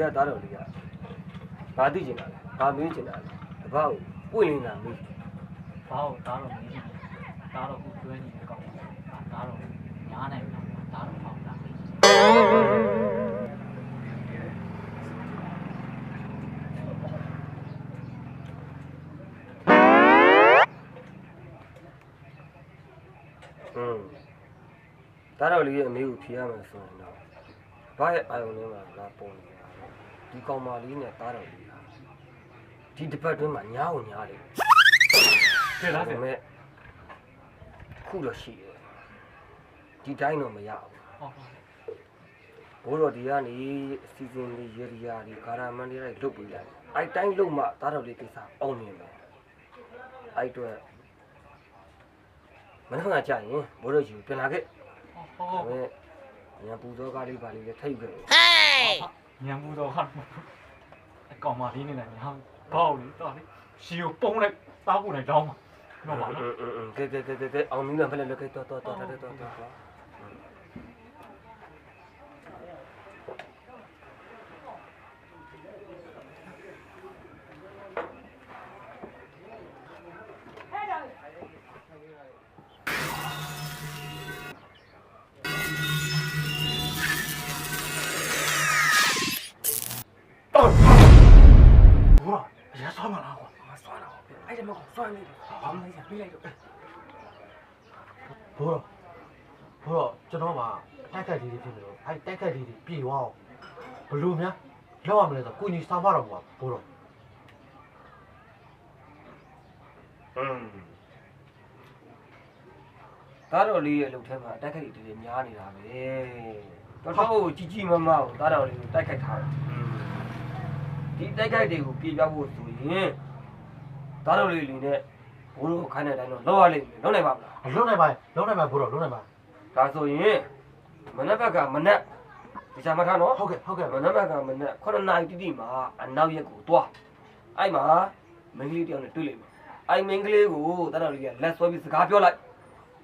ကသားတော်လေးကဘာသိကျင်တာလဲဘာမေးကျင်တာလဲတပတ်ကိုပွင့်လင်းတာမေးဘာလို့ဒါတော့မင်းဒါတော့ကိုကျွဲနေကောင်းတယ်ဒါတော့ညားနိုင်မှာဒါတော့ဟောက်တာอืมသားတော်လေးရဲ့အမေကိုဖြေရမယ်ဆိုရင်တော့ဘာရဲ့အာယုံထဲမှာလာပေါ်နေတာလဲ ဒီကောင်မလေးနဲ့သားတော်လေးဟာဒီတစ်ပတ်တွင်းမှာညားဝင်ညားတယ်ကဲလားဒါပေမဲ့ခုတော့ရှိတယ်ဒီတိုင်းတော့မရဘူးဟောဘိုးတော်ဒီကနေအစီအစဉ်လေးရေရီယာဒီကာရာမန်လေးတွေလုတ်ပေးလိုက်အဲ့တိုင်းလုတ်မှသားတော်လေးကိစ္စအောင်မြင်မယ်အဲ့အတွက်မနေ့ကကြာရင်ဘိုးတော်ကြီးကိုပြန်လာခဲ့ဟောဒါပေမဲ့ညပူဇော်ကားလေးပါလေးလည်းထိတ်ခဲ့တယ် ညံမှုတော့ဟာအကောင်မလေးနေလိုက်ညာဘောက်လေတော်လေရှီကိုပုံလိုက်တောက်ကုန်လိုက်တောင်းပါမဟုတ်ပါဘူးကဲကဲကဲကဲအောင်မင်းကဖက်လက်လက်ခဲတော်တော်တော်တော်တော်တော် တော်ဟောရဆွမ်းမလားကွာမဆွမ်းတော့အဲ့ဒီမကဆွမ်းနေတယ်ဘာမှမသိပြလိုက်တော့ဘိုးတော့ဘိုးတော့ကျွန်တော်မှတိုက်ခိုက်လေးတွေဖြစ်နေလို့အဲတိုက်ခိုက်လေးတွေပြေသွားအောင်ဘလို့များလောက်ရမလဲဆိုကိုကြီးစားပါတော့မှာဘိုးတော့อืมသားတော်လေးရဲ့အလုပ်ထဲမှာတိုက်ခိုက်တွေတွေများနေတာပဲတော်တော်ကြီးကြီးမမကိုသားတော်လေးကိုတိုက်ခိုက်ထားတယ် ဒီတိုက်ခိုက်တွေကိုပြေပြောက်ဖို့ဆိုရင်သားတော်လေးလေးနဲ့ဘိုးတို့ခိုင်းတဲ့အတိုင်းတော့လောက်ရလိမ့်မယ်လောက်နိုင်ပါမလားအလုံးနိုင်ပါလုံးနိုင်ပါဘိုးတော့လုံးနိုင်ပါဒါဆိုရင်မနက်ဘက်ကမနက်ဒီစားမထားနော်ဟုတ်ကဲ့ဟုတ်ကဲ့မနက်ဘက်ကမနက်9နာရီတိတိမှာအနောက်ရက်ကိုသွားအဲ့မှာမင်းကလေးတယောက်နဲ့တွေ့လိမ့်မယ်အဲ့မင်းကလေးကိုတာတော်လေးကလက်ဆွဲပြီးစကားပြောလိုက်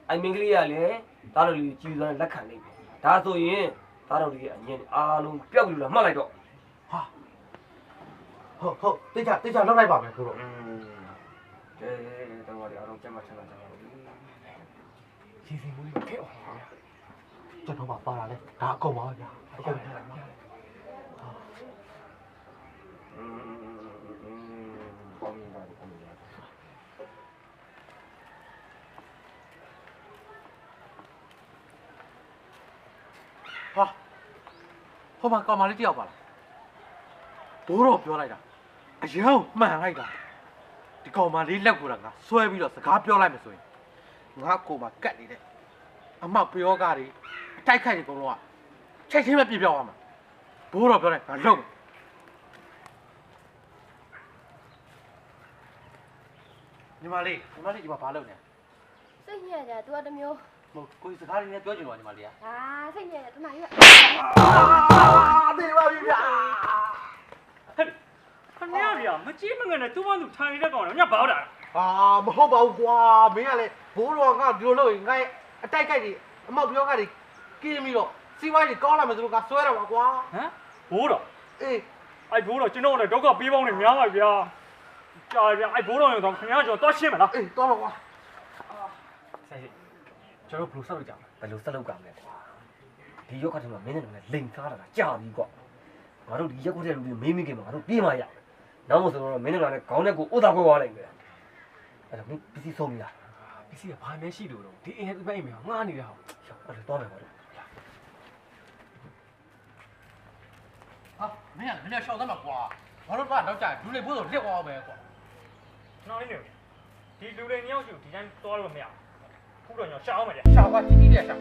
အဲ့မင်းကလေးကလည်းတာတော်လေးကိုကြည်စွာနဲ့လက်ခံလိမ့်မယ်ဒါဆိုရင်တာတော်လေးရဲ့အငင်းအားလုံးပျောက်ပြီလို့မှတ်လိုက်တော့ဟာ ဟုတ်ဟုတ်တိတ်ချတိတ်ချလောက်လိုက်ပါမယ်ကိုတော့ကဲတော်ပါပြီအားလုံးကျမချမ်းသာကြပါဘူးစီစီဘူးလေးခဲ့အောင်ပါကျွန်တော်မှပါတာလဲဒါအကုန်ပါဗျာအကုန်ပါဗျာဟာဟိုမှာကောင်မလေးတယောက်ပါလား ဘိုးတော့ပြောလိုက်တာအရန်မှန်လိုက်တာဒီကောင်မလေးလက်ကိုယ်ကဆွဲပြီးတော့စကားပြောလိုက်မယ်ဆိုရင်ငါကိုမှကတ်နေတယ်အမပြောကားတွေအတိုက်ခိုက်နေကုန်တော့ချိန်ချင်းပဲပြပြောင်းသွားမှာဘိုးတော့ပြောတယ်ငါလုံညီမလေးညီမလေးဒီမှာဘာလုပ်နေစိတ်ညစ်ကြ तू ကတမျိုးမဟုတ်ကိုယ်စကားလေးနဲ့ပြောချင်တော့ညီမလေးကဟာစိတ်ညစ်ကြတနားရွက်အာတေပါပြီဗျာ ခမရဗျာမကြည့်မငန်နဲ့သူ့ဘာသူထိုင်နေတဲ့ကောင်တော့ညဘာလို့တာအာမဟုတ်ပါဘူးကွာမင်းကလည်းဘိုးတော်ကဒီလိုလုပ်ရင်ငါ့ရဲ့အတိုက်ခိုက်တွေအမောက်ပြောကတွေကင်းပြီးတော့စီးပွားရေးကောင်းလာမယ်ဆိုတော့ကဆွဲတော့ပါကွာဟမ်ဘိုးတော်အေးအဲ့ဘိုးတော်ကျွန်တော်လည်းဒုက္ခပေးပေါင်းနေများပါဗျာကြာဗျာအဲ့ဘိုးတော်ရောတော့ခင်ဗျားကျွန်တော်တွားရှင်းမလားအေးတော့ပါကွာဆိုင်စိကျွန်တော်ဘယ်လိုဆက်လုပ်ကြမလဲဘယ်လိုဆက်လုပ်ကြမလဲကွာဒီရောက်ကတည်းကမင်းနဲ့လည်းလိန်သားတာကြာပြီကွာငါတို့ဒီရက်ခွက်တဲ့လူတွေမေးမိခင်မှာငါတို့ပြေးမှရ နောက်မှဆိုတော့မင်းနဲ့လည်းခေါင်းနဲ့ကိုဥသာခွဲသွားလိုက်မယ်အဲ့ဒါမင်းပစ္စည်းဆုံးပြီလားပစ္စည်းကဘာမှရှိလို့တော့ဒီအိမ်ရဲ့ဒီဘက်အိမ်မှာငှားနေတာဟုတ်အဲ့ဒါတော့မယ်ကွာဟာမင်းကလည်းရှောက်သားမှာကွာဘာလို့ကတော့ကြာဒူလေဘိုးတော်လက်သွားအောင်ပဲကွာကျွန်တော်လေးနေဒီလူတွေနှစ်ယောက်ရှိဒီတိုင်းတွားလို့မရဘူးခုတော့ညောရှာအောင်မယ်ဗျာရှောက်ကွာကြီးကြီးတဲ့ရှော